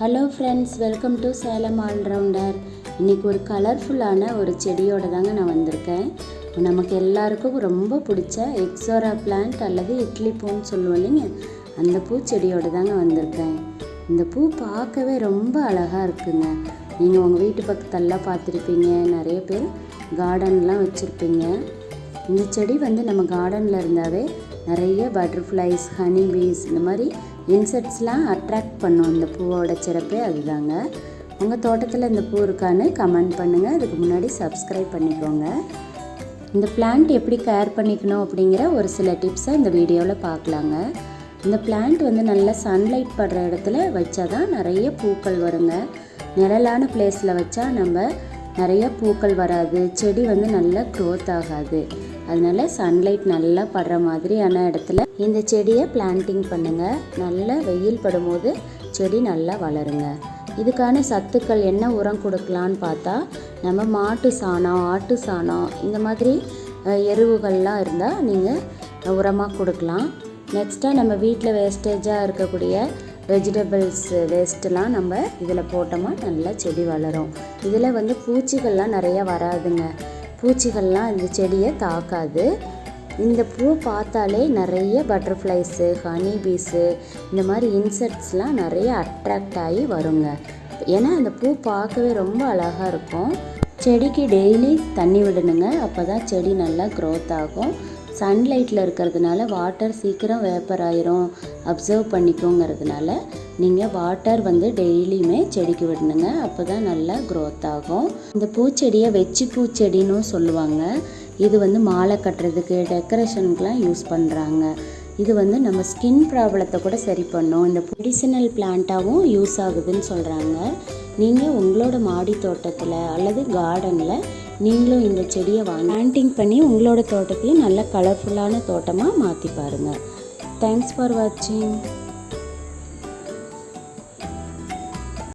Hello friends welcome to Salem allrounder இன்றைக்கி ஒரு கலர்ஃபுல்லான ஒரு செடியோட தாங்க நான் வந்திருக்கேன். நமக்கு எல்லாருக்கும் ரொம்ப பிடிச்ச எக்ஸோரா பிளான்ட் அல்லது இட்லி பூன்னு சொல்லுவோம் இல்லைங்க? அந்த பூச்செடியோடு தாங்க வந்திருக்கேன். இந்த பூ பார்க்கவே ரொம்ப அழகாக இருக்குங்க. நீங்கள் உங்கள் வீட்டு பக்கத்தெல்லாம் பார்த்துருப்பீங்க. நிறைய பேர் கார்டன்லாம் வச்சுருப்பீங்க. இந்த செடி வந்து நம்ம கார்டனில் இருந்தாவே நிறைய பட்டர்ஃப்ளைஸ் ஹனி பீஸ் இந்த மாதிரி இன்செக்ட்ஸ்லாம் அட்ராக்ட் பண்ணும். இந்த பூவோட சிறப்பே அதுதாங்க. உங்கள் தோட்டத்தில் இந்த பூ இருக்கான்னு கமெண்ட் பண்ணுங்கள் அதுக்கு முன்னாடி சப்ஸ்கிரைப் பண்ணிக்கோங்க. இந்த பிளான்ட் எப்படி கேர் பண்ணிக்கணும் அப்படிங்கிற ஒரு சில டிப்ஸை இந்த வீடியோவில் பார்க்கலாங்க. இந்த பிளான்ட் வந்து நல்லா சன்லைட் படுற இடத்துல வச்சா தான் நிறைய பூக்கள் வருங்க. நிழலான பிளேஸில் வச்சா நம்ம நிறைய பூக்கள் வராது செடி வந்து நல்லா க்ரோத் ஆகாது. அதனால சன்லைட் நல்லா படுற மாதிரியான இடத்துல இந்த செடியை பிளான்டிங் பண்ணுங்கள் நல்லா வெயில் படும்போது செடி நல்லா வளருங்க. இதுக்கான சத்துக்கள் என்ன உரம் கொடுக்கலான்னு பார்த்தா நம்ம மாட்டு சாணம் ஆட்டு சாணம் இந்த மாதிரி எருவுகள்லாம் இருந்தால் நீங்கள் உரமாக கொடுக்கலாம். நெக்ஸ்ட்டாக நம்ம வீட்டில் வேஸ்டேஜாக இருக்கக்கூடிய வெஜிடபிள்ஸ் eh, வேஸ்ட்டெலாம் நம்ம இதில் போட்டோமா நல்லா செடி வளரும். இதில் வந்து பூச்சிகள்லாம் நிறைய வராதுங்க. பூச்சிகள்லாம் இந்த செடியை தாக்காது. இந்த பூ பார்த்தாலே நிறைய பட்டர்ஃப்ளைஸு ஹனி பீஸு இந்த மாதிரி இன்செக்ட்ஸ்லாம் நிறைய அட்ராக்ட் ஆகி வருங்க. ஏன்னா அந்த பூ பார்க்கவே ரொம்ப அழகாக இருக்கும். செடிக்கு டெய்லி தண்ணி விடணுங்க. அப்போ தான் செடி நல்லா க்ரோத் ஆகும். சன்லைட்டில் இருக்கிறதுனால வாட்டர் சீக்கிரம் வேப்பர் ஆயிரும். அப்சர்வ் பண்ணிக்கோங்கிறதுனால நீங்கள் வாட்டர் வந்து டெய்லியுமே செடிக்கு விடணுங்க. அப்போ தான் நல்லா க்ரோத் ஆகும். இந்த பூச்செடியை வெச்சி பூச்செடின்னு சொல்லுவாங்க. இது வந்து மாலை கட்டுறதுக்கு டெக்கரேஷனுக்குலாம் யூஸ் பண்ணுறாங்க இது வந்து நம்ம ஸ்கின் ப்ராப்ளத்தை கூட சரி பண்ணும். இந்த மெடிசினல் பிளான்ட்டாகவும் யூஸ் ஆகுதுன்னு சொல்கிறாங்க நீங்கள் உங்களோட மாடி தோட்டத்தில் அல்லது கார்டனில் நீங்களும் இந்த செடியை வாங்கி பிளான்டிங் பண்ணி உங்களோட தோட்டத்தையும் நல்ல கலர்ஃபுல்லான தோட்டமாக மாற்றி பாருங்கள் தேங்க்ஸ் ஃபார் வாட்சிங்